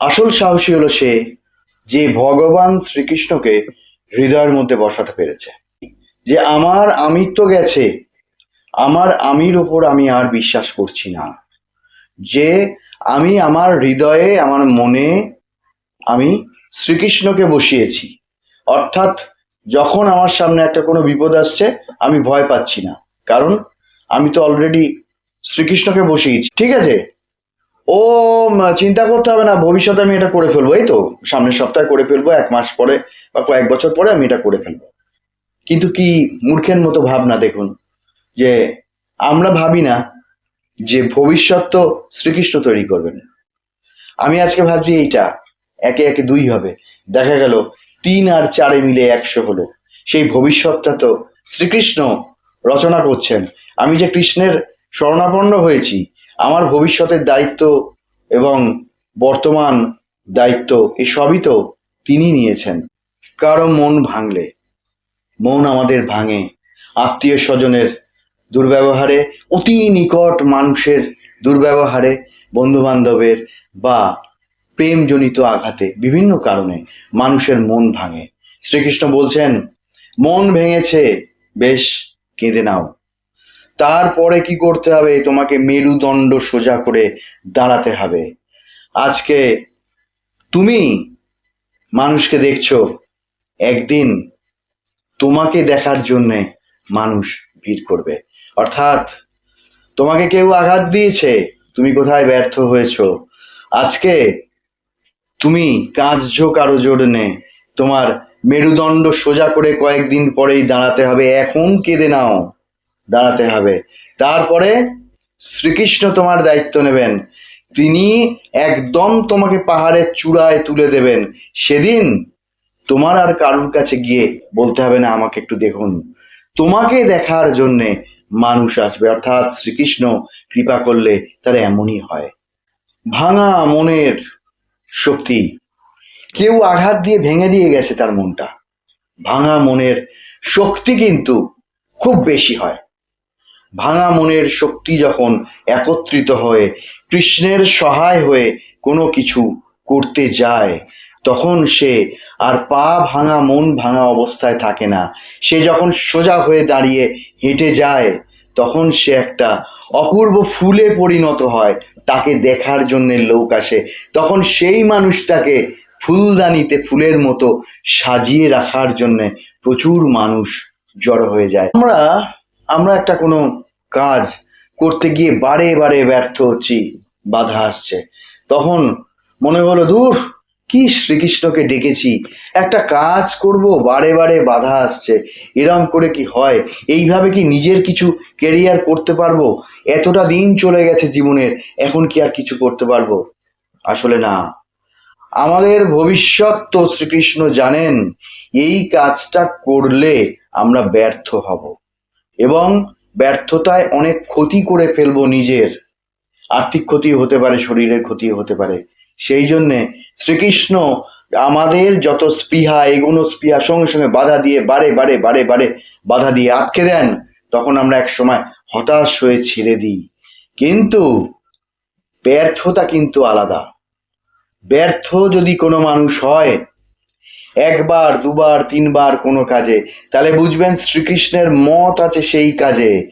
আসল সাহসী হলো সে যে ভগবান শ্রীকৃষ্ণকে হৃদয়ের মধ্যে বসাতে পেরেছে। যে আমার আমিত্ব গেছে, আমার আমির ওপর আমি আর বিশ্বাস করছি না। যে আমি আমার হৃদয়ে, আমার মনে আমি শ্রীকৃষ্ণকে বসিয়েছি। অর্থাৎ যখন আমার সামনে একটা কোনো বিপদ আসছে, আমি ভয় পাচ্ছি না। কারণ আমি তো অলরেডি শ্রীকৃষ্ণকে বসিয়েছি। ঠিক আছে? ও চিন্তা করতে হবে না, ভবিষ্যতে আমি এটা করে ফেলব। এই তো, সামনের সপ্তাহে করে ফেলব, এক মাস পরে বা কয়েক বছর পরে আমি এটা করে ফেলব। কিন্তু কি মূর্খের মতো ভাবনা দেখুন, যে আমরা ভাবি না যে ভবিষ্যৎ তো শ্রীকৃষ্ণ তৈরি করবেন। আমি আজকে ভাবছি এইটা, একে একে দুই হবে। দেখা গেল, তিন আর চারে মিলে একশো হলো। সেই ভবিষ্যৎটা তো শ্রীকৃষ্ণ রচনা করছেন। আমি যে কৃষ্ণের শরণাপন্ন হয়েছি আমার ভবিষ্যতের দায়িত্ব এবং বর্তমান দায়িত্ব এই সবই তো তিনি নিয়েছেন। কারও মন ভাঙলে, মন আমাদের ভাঙে। আত্মীয় স্বজনের দুর্ব্যবহারে, অতি নিকট মানুষের দুর্ব্যবহারে বন্ধু বান্ধবের বা প্রেমজনিত আঘাতে বিভিন্ন কারণে মানুষের মন ভাঙে। শ্রীকৃষ্ণ বলছেন, মন ভেঙেছে, বেশ কেঁদে নাও। তারপরে কি করতে হবে? তোমাকে মেরুদণ্ড সোজা করে দাঁড়াতে হবে। আজকে তুমি মানুষকে দেখছ, একদিন তোমাকে দেখার জন্যে মানুষ ভিড় করবে। অর্থাৎ তোমাকে কেউ আঘাত দিয়েছে, তুমি কোথায় ব্যর্থ হয়েছো? আজকে তুমি কাঁদছো কারও জোড়নে তোমার মেরুদণ্ড সোজা করে কয়েকদিন পরেই দাঁড়াতে হবে। এখন কেঁদে নাও। দাঁড়াতে হবে। তারপরে শ্রীকৃষ্ণ তোমার দায়িত্ব নেবেন। তিনি একদম তোমাকে পাহাড়ের চূড়ায় তুলে দেবেন। সেদিন তোমার আর কারুর কাছে গিয়ে বলতে হবে না, আমাকে একটু দেখুন। তোমাকে দেখার জন্যে মানুষ আসবে, অর্থাৎ শ্রীকৃষ্ণ কৃপা করলে তার এমনই হয়। ভাঙা মনের শক্তি। কেউ আঘাত দিয়ে ভেঙে দিয়ে গেছে তার মনটা। ভাঙা মনের শক্তি কিন্তু খুব বেশি হয়। ভাঙা মনের শক্তি যখন একত্রিত হয়ে কৃষ্ণের সহায় হয়ে কোনো কিছু করতে যায়, তখন সে আর পা ভাঙা, মন ভাঙা অবস্থায় থাকে না। সে যখন সোজা হয়ে দাঁড়িয়ে হেঁটে যায়, তখন সে একটা অপূর্ব ফুলে পরিণত হয়, তাকে দেখার জন্য লোক আসে। তখন সেই মানুষটাকে ফুলদানিতে ফুলের মতো সাজিয়ে রাখার জন্যে প্রচুর মানুষ জড়ো হয়ে যায়। আমরা আমরা একটা কোনো কাজ করতে গিয়ে বারে বারে ব্যর্থ হচ্ছি, বাধা আসছে। তখন মনে হলো, দূর, কি শ্রীকৃষ্ণকে ডেকেছি? একটা কাজ করব, বারে বারে বাধা আসছে। এরম করে কি হয়? এইভাবে কি নিজের কিছু কেরিয়ার করতে পারব? এতটা দিন চলে গেছে জীবনের, এখন কি আর কিছু করতে পারব? আসলে না। আমাদের ভবিষ্যৎ তো শ্রীকৃষ্ণ জানেন, এই কাজটা করলে আমরা ব্যর্থ হব। এবং ব্যর্থতায় অনেক ক্ষতি করে ফেলব নিজের। আর্থিক ক্ষতি হতে পারে, শরীরের ক্ষতি হতে পারে। সেই জন্যে শ্রীকৃষ্ণ আমাদের যত স্পৃহা, এগুলো স্পৃহা সঙ্গে সঙ্গে বাধা দিয়ে বারে বারে বারে বারে বাধা দিয়ে আটকে দেন, তখন আমরা এক সময় হতাশ হয়ে ছেড়ে দিই। কিন্তু ব্যর্থতা কিন্তু আলাদা। ব্যর্থ যদি কোনো মানুষ হয় একবার, দুবার, তিনবার কোনো কাজে। তাহলে বুঝবেন শ্রীকৃষ্ণের মত আছে সেই কাজে।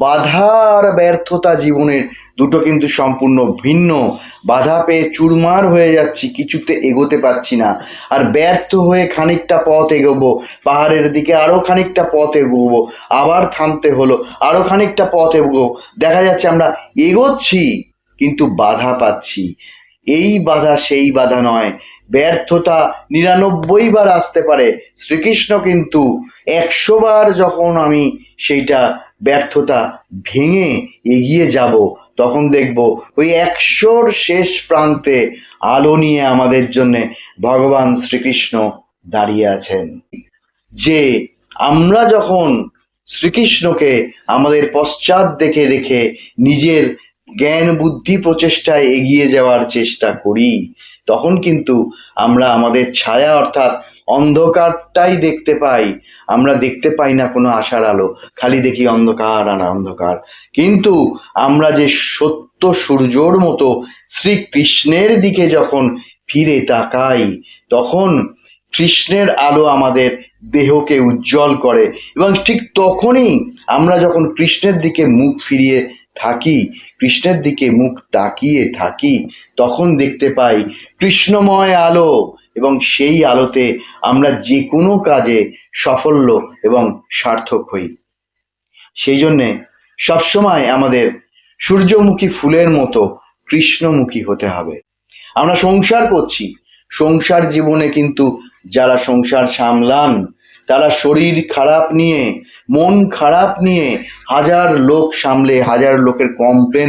বাধা আর ব্যর্থতা জীবনের দুটো কিন্তু সম্পূর্ণ ভিন্ন। বাধা পেয়ে চুরমার হয়ে যাচ্ছি, কিছুতে এগোতে পারছি না। আর ব্যর্থ হয়ে খানিকটা পথ এগোবো, পাহাড়ের দিকে আরও খানিকটা পথ এগোবো, আবার থামতে হলো, আরও খানিকটা পথ এগোবো। দেখা যাচ্ছে আমরা এগোচ্ছি, কিন্তু বাধা পাচ্ছি। এই বাধা সেই বাধা নয়। ব্যর্থতা নিরানব্বই বার আসতে পারে। শ্রীকৃষ্ণ কিন্তু একশো বার যখন আমি সেইটা ব্যর্থতা ভেঙে এগিয়ে যাব, তখন দেখব ওই একশোর শেষ প্রান্তে আলো নিয়ে আমাদের জন্য ভগবান শ্রীকৃষ্ণ দাঁড়িয়ে আছেন। যে আমরা যখন শ্রীকৃষ্ণকে আমাদের পশ্চাৎ দেখে রেখে নিজের জ্ঞান, বুদ্ধি, প্রচেষ্টায় এগিয়ে যাওয়ার চেষ্টা করি তখন কিন্তু আমরা আমাদের ছায়া অর্থাৎ অন্ধকারটাই দেখতে পাই। আমরা দেখতে পাই না কোনো আশার আলো, খালি দেখি অন্ধকার আর অন্ধকার। কিন্তু আমরা যে সত্য সূর্যর মতো শ্রীকৃষ্ণের দিকে যখন ফিরে তাকাই, তখন কৃষ্ণের আলো আমাদের দেহকে উজ্জ্বল করে। এবং ঠিক তখনই আমরা যখন কৃষ্ণের দিকে মুখ ফিরিয়ে থাকি, কৃষ্ণের দিকে মুখ তাকিয়ে থাকি, তখন দেখতে পাই কৃষ্ণময় আলো এবং সেই আলোতে আমরা যে কোনো কাজে সাফল্য এবং সার্থক হই। সেই জন্যে সবসময় আমাদের সূর্যমুখী ফুলের মতো কৃষ্ণমুখী হতে হবে। আমরা সংসার করছি। সংসার জীবনে কিন্তু যারা সংসার সামলান তারা শরীর খারাপ নিয়ে, মন খারাপ নিয়ে হাজার লোক সামলে, হাজার লোকের কমপ্লেন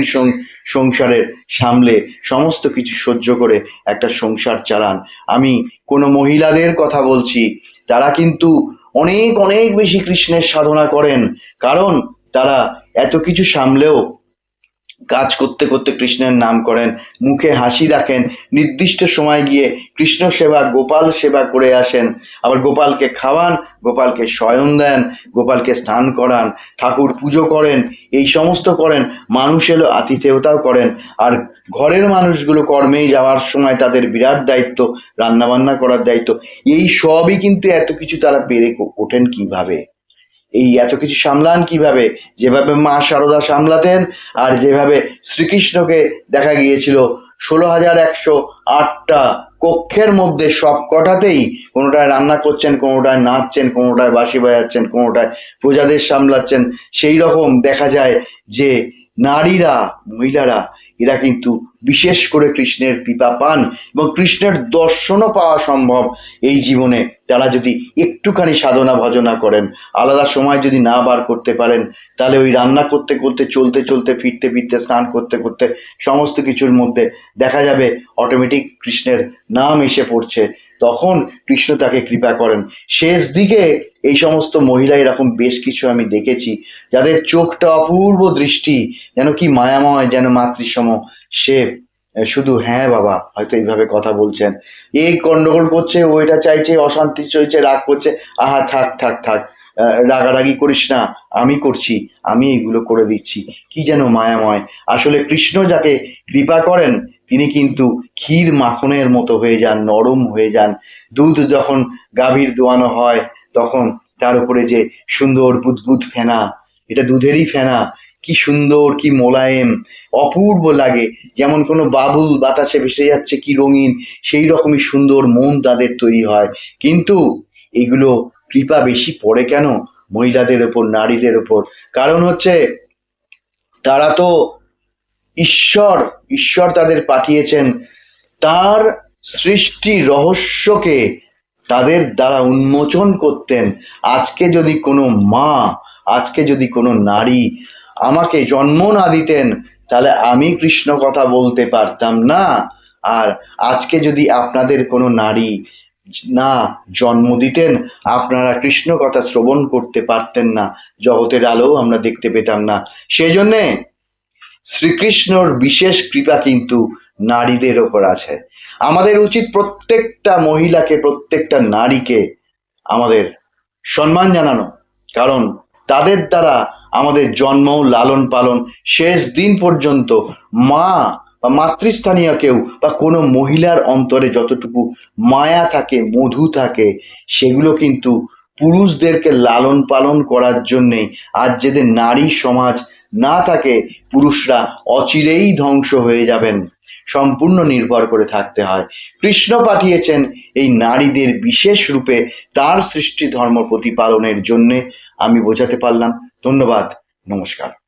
সংসারের সামলে, সমস্ত কিছু সহ্য করে একটা সংসার চালান। আমি কোনো মহিলাদের কথা বলছি, তারা কিন্তু অনেক অনেক বেশি কৃষ্ণের সাধনা করেন, কারণ তারা এত কিছু সামলেও কাজ করতে করতে কৃষ্ণের নাম করেন, মুখে হাসি রাখেন, নির্দিষ্ট সময় গিয়ে কৃষ্ণ সেবা, গোপাল সেবা করে আসেন। আবার গোপালকে খাওয়ান, গোপালকে শয়ন দেন, গোপালকে স্নান করান, ঠাকুর পুজো করেন, এই সমস্ত করেন, মানুষ এলো আতিথেয়তাও করেন। আর ঘরের মানুষগুলো কর্মেই যাওয়ার সময় তাদের বিরাট দায়িত্ব, রান্নাবান্না করার দায়িত্ব। এই সবই কিন্তু এত কিছু তারা পেরে ওঠেন কীভাবে? এই এত কিছু সামলান কীভাবে? যেভাবে মা সারদা সামলাতেন আর যেভাবে শ্রীকৃষ্ণকে দেখা গিয়েছিল ষোলো হাজার একশো আটটা কক্ষের মধ্যে সব কটাতেই কোনোটায় রান্না করছেন, কোনোটায় নাচছেন, কোনোটায় বাঁশি বাজাচ্ছেন, কোনোটায় প্রজাদের সামলাচ্ছেন, সেই রকম দেখা যায় যে নারীরা, মহিলারা এরা কিন্তু বিশেষ করে কৃষ্ণের কৃপা পান এবং কৃষ্ণের দর্শনও পাওয়া সম্ভব এই জীবনে। তারা যদি একটুখানি সাধনা ভজনা করেন, আলাদা সময় যদি না বার করতে পারেন, তাহলে ওই রান্না করতে করতে, চলতে চলতে, ফিরতে ফিরতে, স্নান করতে করতে সমস্ত কিছুর মধ্যে দেখা যাবে অটোমেটিক কৃষ্ণের নাম এসে পড়ছে। তখন কৃষ্ণ তাকে কৃপা করেন। শেষ দিকে এই সমস্ত মহিলা এরকম বেশ কিছু আমি দেখেছি, যাদের চোখটা অপূর্ব দৃষ্টি, যেন কি মায়াময়, যেন মাতৃসম। সে শুধু হ্যাঁ বাবা, হয়তো এইভাবে কথা বলছেন। এই গন্ডগোল করছে ওইটা চাইছে, অশান্তি চলছে, রাগ করছে, আহা, থাক থাক থাক রাগারাগি করিস না, আমি করছি, আমি এগুলো করে দিচ্ছি। কি যেন মায়াময়। আসলে কৃষ্ণ যাকে কৃপা করেন, তিনি কিন্তু ক্ষীর মাখনের মতো হয়ে যান, নরম হয়ে যান। দুধ যখন গাভীর দোয়ানো হয় তখন তার উপরে যে সুন্দর বুদবুদ ফেনা, এটা দুধেরই ফেনা, কি সুন্দর, কি মোলায়েম, অপূর্ব লাগে। যেমন কোনো বাবুল বাতাসে ভেসে যাচ্ছে, কি রঙিন, সেই রকমই সুন্দর মন তাদের তৈরি হয়। কিন্তু এগুলো কৃপা বেশি পড়ে কেন? মহিলাদের ওপর, নারীদের ওপর। কারণ হচ্ছে, তারা তো ঈশ্বর ঈশ্বর তাদের পাঠিয়েছেন। তার সৃষ্টি রহস্যকে তাদের দ্বারা উন্মোচন করতেন। আজকে যদি কোনো মা, আজকে যদি কোনো নারী আমাকে জন্ম না দিতেন, তাহলে আমি কৃষ্ণ কথা বলতে পারতাম না। আর আজকে যদি আপনাদের কোনো নারী না জন্ম দিতেন, আপনারা কৃষ্ণ কথা শ্রবণ করতে পারতেন না। জগতের আলো আমরা দেখতে পেতাম না। সেই জন্যে শ্রীকৃষ্ণর বিশেষ কৃপা কিন্তু নারীদের ওপর আছে। আমাদের উচিত প্রত্যেকটা মহিলাকে, প্রত্যেকটা নারীকে আমাদের সম্মান জানানো। কারণ তাদের দ্বারা আমাদের জন্ম, লালন পালন শেষ দিন পর্যন্ত মা বা মাতৃস্থানীয় কেউ বা কোনো মহিলার অন্তরে যতটুকু মায়া থাকে, মধু থাকে, সেগুলো কিন্তু পুরুষদেরকে লালন পালন করার জন্যে আজ যেদের নারী সমাজ না থাকে, পুরুষরা অচিরেই ধ্বংস হয়ে যাবেন। সম্পূর্ণ নির্ভর করে থাকতে হয়। কৃষ্ণ পাঠিয়েছেন এই নারীদের বিশেষ রূপে তার সৃষ্টি ধর্ম প্রতিপালনের জন্যে। আমি বোঝাতে পারলাম। ধন্যবাদ। নমস্কার।